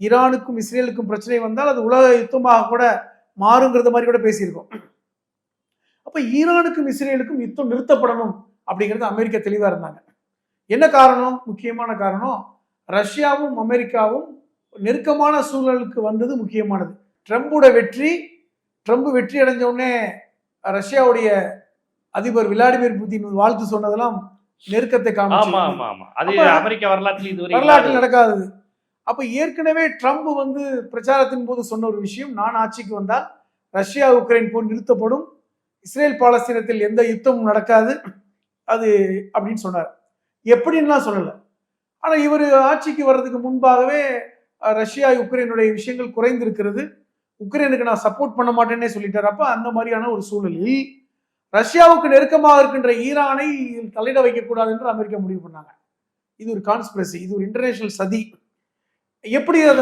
ஈரானுக்கும் இஸ்ரேலுக்கும் பிரச்சனை வந்தால் அது உலக யுத்தமாக கூட மாறுங்கிறது மாதிரி கூட பேசியிருக்கோம். அப்ப ஈரானுக்கும் இஸ்ரேலுக்கும் யுத்தம் நிறுத்தப்படணும் அப்படிங்கிறது அமெரிக்கா தெளிவா இருந்தாங்க. என்ன காரணம்? முக்கியமான காரணம் ரஷ்யாவும் அமெரிக்காவும் நெருக்கமான சூழலுக்கு வந்தது முக்கியமானது. ட்ரம்போட வெற்றி ட்ரம்ப் வெற்றி அடைஞ்ச உடனே ரஷ்யாவுடைய அதிபர் விளாடிமிர் புதின் வாழ்த்து சொன்னதெல்லாம் நெருக்கத்தை காமிச்சு அமெரிக்க வரலாற்றில் வரலாற்றில் இல்லாதது. அப்போ ஏற்கனவே ட்ரம்ப் வந்து பிரச்சாரத்தின் போது சொன்ன ஒரு விஷயம் நான் ஆட்சிக்கு வந்தால் ரஷ்யா உக்ரைன் போர் நிறுத்தப்படும் இஸ்ரேல் பாலஸ்தீனத்தில் எந்த யுத்தமும் நடக்காது அது அப்படின்னு சொன்னார். எப்படின்லாம் சொல்லலை. ஆனால் இவர் ஆட்சிக்கு வர்றதுக்கு முன்பாகவே ரஷ்யா உக்ரைனுடைய விஷயங்கள் குறைந்திருக்கிறது. உக்ரைனுக்கு நான் சப்போர்ட் பண்ண மாட்டேன்னே சொல்லிட்டார். அப்போ அந்த மாதிரியான ஒரு சூழலில் ரஷ்யாவுக்கு நெருக்கமாக இருக்கின்ற ஈரானை தலையிட வைக்கக்கூடாது என்று அமெரிக்கா முடிவு பண்ணாங்க. இது ஒரு கான்ஸ்பிரசி இது ஒரு இன்டர்நேஷனல் சதி. எப்படி அது